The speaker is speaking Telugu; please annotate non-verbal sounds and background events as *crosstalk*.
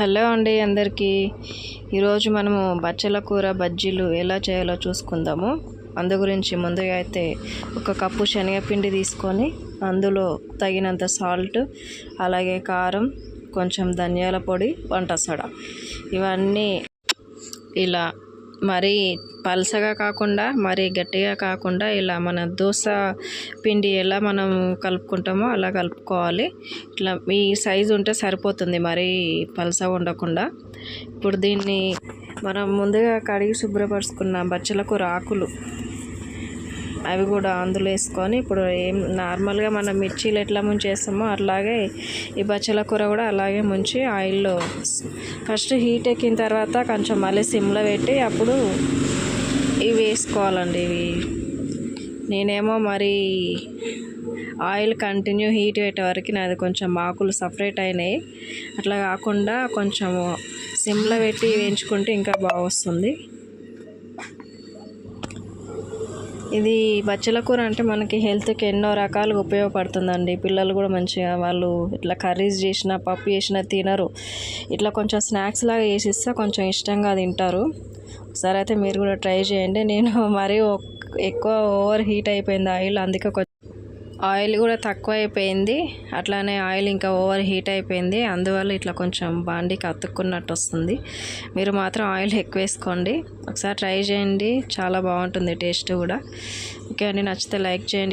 హలో అండి అందరికీ. ఈరోజు మనము బచ్చల కూర బజ్జీలు ఎలా చేయాలో చూసుకుందాము. అందు గురించి ముందుగా అయితే ఒక కప్పు శనగపిండి తీసుకొని అందులో తగినంత సాల్ట్ అలాగే కారం కొంచెం ధనియాల పొడి వంట సోడా. ఇవన్నీ ఇలా మరీ పలసగా కాకుండా మరీ గట్టిగా కాకుండా ఇలా మన దోశ పిండి ఎలా మనం కలుపుకుంటామో అలా కలుపుకోవాలి. ఇట్లా మీ సైజు ఉంటే సరిపోతుంది మరీ పలసగా ఉండకుండా ఇప్పుడు దీన్ని మనం ముందుగా కడిగి శుభ్రపరుచుకున్న బచ్చలకు రాకులు. అవి కూడా అందులో వేసుకొని ఇప్పుడు ఏం నార్మల్గా మనం మిర్చీలు ఎట్లా ముంచేస్తామో అట్లాగే ఈ బచ్చల కూర కూడా అలాగే ముంచి ఆయిల్లో ఫస్ట్ హీట్ ఎక్కిన తర్వాత కొంచెం మళ్ళీ సిమ్లో పెట్టి అప్పుడు ఇవి వేసుకోవాలండి ఇవి. నేనేమో మరి ఆయిల్ కంటిన్యూ హీట్ పెట్టే వరకు నాది కొంచెం ఆకులు సపరేట్ అయినాయి. అట్లా కాకుండా కొంచెం సిమ్లో పెట్టి వేయించుకుంటే ఇంకా బాగా వస్తుంది ఇది బచ్చల కూర అంటే మనకి హెల్త్కి ఎన్నో రకాలుగా ఉపయోగపడుతుందండి. పిల్లలు కూడా మంచిగా వాళ్ళు ఇట్లా కర్రీస్ చేసిన పప్పు చేసిన తినరు. ఇట్లా కొంచెం స్నాక్స్ లాగా చేసిస్తే కొంచెం ఇష్టంగా తింటారు. ఒకసారి అయితే మీరు కూడా ట్రై చేయండి. నేను *laughs* మరీ ఎక్కువ ఓవర్ హీట్ అయిపోయింది ఆయిల్ అందుకే కొంచెం ఆయిల్ కూడా తక్కువ అయిపోయింది అట్లానే ఆయిల్ ఇంకా ఓవర్ హీట్ అయిపోయింది. అందువల్ల ఇట్లా కొంచెం బాండీకి అతుక్కున్నట్టు వస్తుంది. మీరు మాత్రం ఆయిల్ ఎక్కువ వేసుకోండి. ఒకసారి ట్రై చేయండి. చాలా బాగుంటుంది టేస్ట్ కూడా. ఓకే అండి. నచ్చితే లైక్ చేయండి.